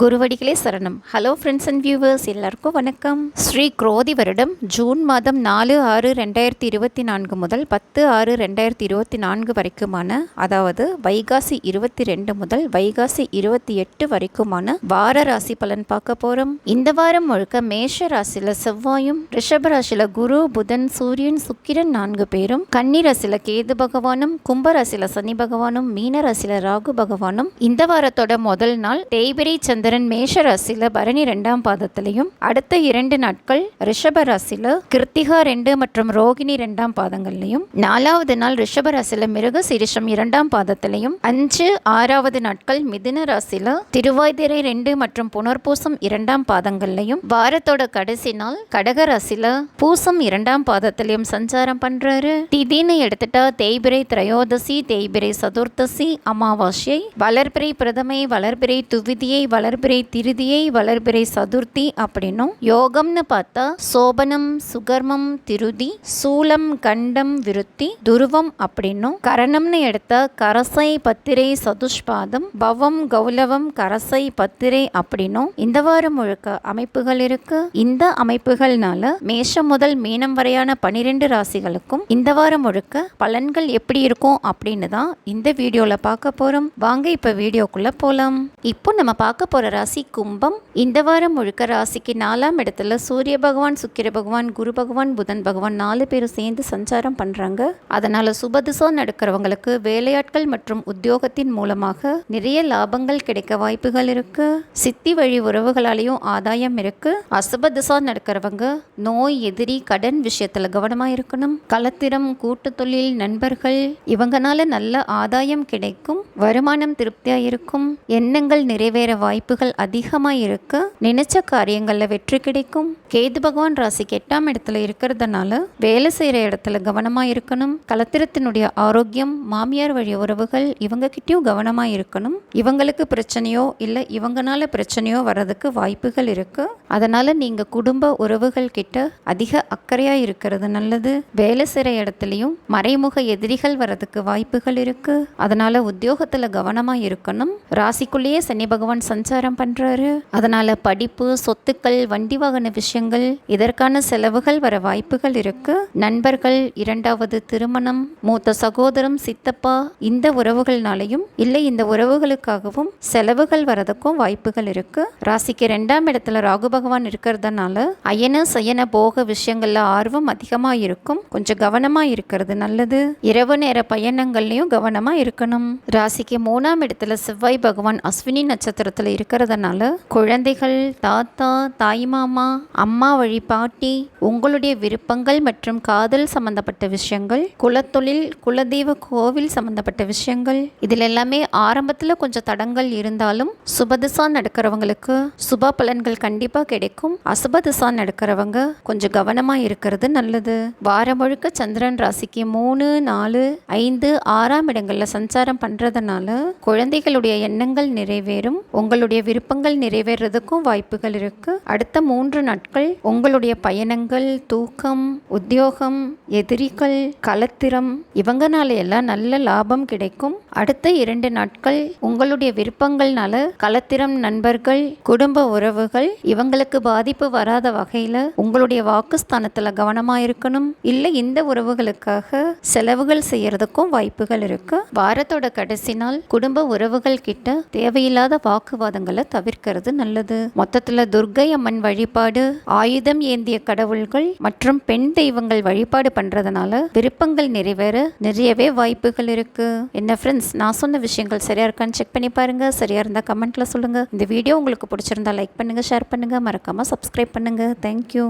குருவடிகளே சரணம். Hello friends and viewers எல்லாருக்கும் வணக்கம். ஸ்ரீ குரோதி வருடம் ஜூன் மாதம் நாலு ஆறு ரெண்டாயிரத்தி இருபத்தி நான்கு முதல் பத்து ஆறு ரெண்டாயிரத்தி இருபத்தி நான்கு வரைக்குமான அதாவது வைகாசி இருபத்தி ரெண்டு முதல் வைகாசி இருபத்தி எட்டு வரைக்குமான வார ராசி பலன் பார்க்க போகிறோம் இந்த வாரம் முழுக்க மேஷ ராசியில் செவ்வாயும் ரிஷப ராசியில் குரு புதன் சூரியன் சுக்கிரன் நான்கு பேரும் கன்னி ராசியில் கேது பகவானும் கும்ப ராசியில் சனி பகவானும் மீன ராசியில் ராகு பகவானும் இந்த வாரத்தோட முதல் நாள் தேய்பிரை சந்திரன் மேஷ ராசியில் பரணி ரெண்டாம் பாதத்திலையும் அடுத்த இரண்டு நாட்கள் ரிஷப ராசியில் கிருத்திகா ரெண்டு மற்றும் ரோகிணி ரெண்டாம் பாதங்கள்லையும் நாலாவது நாள் ரிஷப ராசியில் மிருக சிரிஷம் இரண்டாம் பாதத்திலையும் அஞ்சு ஆறாவது நாட்கள் மிதுன ராசியில் திருவாய்திரை ரெண்டு மற்றும் புனர்பூசம் இரண்டாம் பாதங்கள்லையும் வாரத்தோட கடைசி நாள் கடக ராசியில் பூசம் இரண்டாம் பாதத்திலையும் சஞ்சாரம் பண்றாரு. திதின்னு எடுத்துட்டா தேய்பிரை திரையோதசி தேய்பிரை சதுர்த்தசி அமாவாசை வளர்பிறை பிரதமை வளர்பிறை துவிதியை வளர் வளர்பிறை திருதியை வளர்பிறை சதுர்த்தி அப்படின்னும் யோகம்னு பார்த்தா சோபனம் சுகர்மம் திருதி சூலம் கண்டம் விருத்தி துருவம் அப்படின்னும் கரணம்னு எடுத்த கரசை பத்திரை சதுஷ்பாதம் பவம் கௌலவம் கரசை பத்திரை அப்படின்னும் இந்த வாரம் முழுக்க அமைப்புகள் இருக்கு. இந்த அமைப்புகள்னால மேஷம் முதல் மீனம் வரையான பனிரெண்டு ராசிகளுக்கும் இந்த வாரம் முழுக்க பலன்கள் எப்படி இருக்கும் அப்படின்னு தான் இந்த வீடியோல பார்க்க போறோம். வாங்க இப்ப வீடியோக்குள்ள போலாம். இப்போ நம்ம பார்க்க போகிற ராசி கும்பம். இந்த வாரம் முழுக்க ராசிக்கு நாலாம் இடத்துல சூரிய பகவான் சுக்கிர பகவான் குரு பகவான் புதன் பகவான் நாலு பேரும் சேர்ந்து சஞ்சாரம் பண்றாங்க. அதனால் சுபதிசா நடக்கிறவங்களுக்கு வேலையாட்கள் மற்றும் உத்தியோகத்தின் மூலமாக நிறைய லாபங்கள் கிடைக்க வாய்ப்புகள் இருக்கு. சித்தி வழி உறவுகளாலையும் ஆதாயம் இருக்கு. அசுப திசா நடக்கிறவங்க நோய் எதிரி கடன் விஷயத்தில் கவனமாக இருக்கணும். கலத்திரம் கூட்டு தொழில் நண்பர்கள் இவங்கனால நல்ல ஆதாயம் கிடைக்கும். வருமானம் திருப்தியாக இருக்கும். எண்ணங்கள் நிறைவேற வாய்ப்பு வாய்ப்புகள் அதிகமாக இருக்கு நினைச்ச காரியங்களில் வெற்றி கிடைக்கும். கேது பகவான் ராசிக்கு எட்டாம் இடத்துல இருக்கிறதுனால வேலை செய்கிற இடத்துல கவனமாக இருக்கணும். கலத்திரத்தினுடைய ஆரோக்கியம் மாமியார் வழி உறவுகள் இவங்க கிட்டயும் கவனமாக இருக்கணும். இவங்களுக்கு பிரச்சனையோ இல்லை இவங்கனால பிரச்சனையோ வர்றதுக்கு வாய்ப்புகள் இருக்கு. அதனால நீங்க குடும்ப உறவுகள் கிட்ட அதிக அக்கறையா இருக்கிறது நல்லது. வேலை செய்கிற இடத்துலையும் மறைமுக எதிரிகள் வர்றதுக்கு வாய்ப்புகள் இருக்கு. அதனால உத்தியோகத்தில் கவனமாக இருக்கணும். ராசிக்குள்ளேயே சனி பகவான் சஞ்சாரம் பண்றாரு? அதனால் படிப்பு சொத்துக்கள் வண்டி வாகன விஷயங்கள் இதற்கான செலவுகள் வர வாய்ப்புகள் இருக்கு. நண்பர்கள் இரண்டாவது திருமணம் மூத்த சகோதரம் சித்தப்பா இந்த உறவுகள்னாலையும் இல்லை இந்த உறவுகளுக்காகவும் செலவுகள் வரதுக்கும் வாய்ப்புகள் இருக்கு. ராசிக்கு ரெண்டாம் இடத்துல ராகு பகவான் இருக்கிறதுனால அயன சயன போக விஷயங்கள்ல ஆர்வம் அதிகமா இருக்கும். கொஞ்சம் கவனமா இருக்கிறது நல்லது. இரவு நேர பயணங்கள்லயும் கவனமா இருக்கணும். ராசிக்கு மூணாம் இடத்துல செவ்வாய் பகவான் அஸ்வினி நட்சத்திரத்துல இருக்கிறதுனால குழந்தைகள் தாத்தா தாய் மாமா அம்மா வழி பாட்டி உங்களுடைய விருப்பங்கள் மற்றும் காதல் சம்பந்தப்பட்ட விஷயங்கள் குலத்தொழில் குலதெய்வ கோவில் சம்பந்தப்பட்ட விஷயங்கள் இதில் எல்லாமே ஆரம்பத்தில் கொஞ்சம் தடங்கள் இருந்தாலும் சுபதிசா நடக்கிறவங்களுக்கு சுப பலன்கள் கண்டிப்பாக கிடைக்கும். அசுபதிசா நடக்கிறவங்க கொஞ்சம் கவனமாக இருக்கிறது நல்லது. வாரம் முழுக்க சந்திரன் ராசிக்கு மூணு நாலு ஐந்து ஆறாம் இடங்களில் சஞ்சாரம் பண்ணுறதுனால குழந்தைகளுடைய எண்ணங்கள் நிறைவேறும். உங்களுடைய விருப்பங்கள் நிறைவேறதுக்கும் வாய்ப்புகள் இருக்கு. அடுத்த மூன்று நாட்கள் உங்களுடைய பயணங்கள் தூக்கம் உத்தியோகம் எதிரிகள் கலத்திரம் இவங்கனால எல்லாம் நல்ல லாபம் கிடைக்கும். அடுத்த இரண்டு நாட்கள் உங்களுடைய விருப்பங்கள்னால கலத்திரம் நண்பர்கள் குடும்ப உறவுகள் இவங்களுக்கு பாதிப்பு வராத வகையில உங்களுடைய வாக்குஸ்தானத்துல கவனமா இருக்கணும். இல்லை இந்த உறவுகளுக்காக செலவுகள் செய்யறதுக்கும் வாய்ப்புகள் இருக்கு. வாரத்தோட கடைசி நாள் குடும்ப உறவுகள் கிட்ட தேவையில்லாத வாக்குவாதங்கள் தவிர்க்கிறது நல்லது. மொத்தத்துல துர்கை அம்மன் வழிபாடு ஆயுதம் ஏந்திய கடவுள்கள் மற்றும் பெண் தெய்வங்கள் வழிபாடு பண்றதுனால விருப்பங்கள் நிறைவேற நிறையவே வாய்ப்புகள் இருக்கு. என்ன ஃப்ரெண்ட்ஸ் நான் சொன்ன விஷயங்கள் சரியா இருக்கான்னு செக் பண்ணி பாருங்க. சரியா இருந்தா கமெண்ட்ல சொல்லுங்க. இந்த வீடியோ உங்களுக்கு பிடிச்சிருந்தா லைக் பண்ணுங்க ஷேர் பண்ணுங்க. மறக்காம சப்ஸ்கிரைப் பண்ணுங்க. தேங்க்யூ